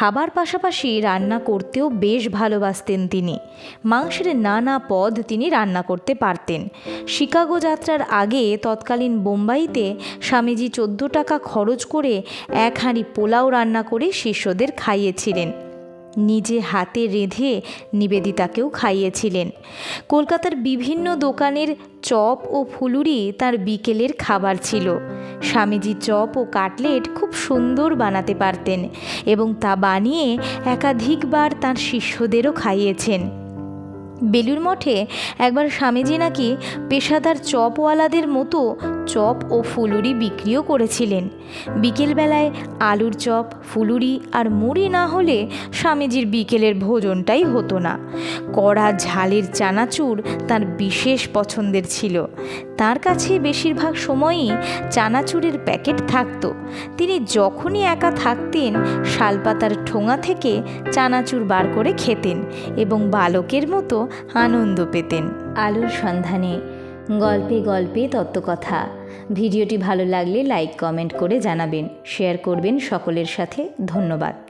খাবার পাশাপাশি রান্না করতেও বেশ ভালোবাসতেন তিনি। মাংসের নানা পদ তিনি রান্না করতে পারতেন। শিকাগো যাত্রার আগে তৎকালীন বোম্বাইতে স্বামীজি চোদ্দ টাকা খরচ করে এক হাঁড়ি পোলাও রান্না করে শিষ্যদের খাইয়েছিলেন। নিজে হাতে রেঁধে নিবেদিতাকেও খাইয়েছিলেন। কলকাতার বিভিন্ন দোকানের চপ ও ফুলুরি তার বিকেলের খাবার ছিল। স্বামীজি চপ ও কাটলেট খুব সুন্দর বানাতে পারতেন এবং তা বানিয়ে একাধিকবার তার শিষ্যদেরও খাইয়েছেন। বেলুর মঠে একবার স্বামীজি নাকি পেশাদার চপওয়ালাদের মতো চপ ও ফুলুরি বিক্রিও করেছিলেন। বিকেলবেলায় আলুর চপ, ফুলুরি আর মুড়ি না হলে স্বামীজির বিকেলের ভোজনটাই হতো না। কড়া ঝালের চানাচুর তার বিশেষ পছন্দের ছিল। তার কাছে বেশিরভাগ সময়ই চানাচুরের প্যাকেট থাকতো। তিনি যখনই একা থাকতেন, শালপাতার ঠোঙা থেকে চানাচুর বার করে খেতেন এবং বালকের মতো আনন্দ পেতেন। আলোর সন্ধানে গল্পে গল্পে তত্ত্বকথা। ভিডিওটি ভালো লাগলে লাইক, কমেন্ট করে জানাবেন। শেয়ার করবেন সকলের সাথে। ধন্যবাদ।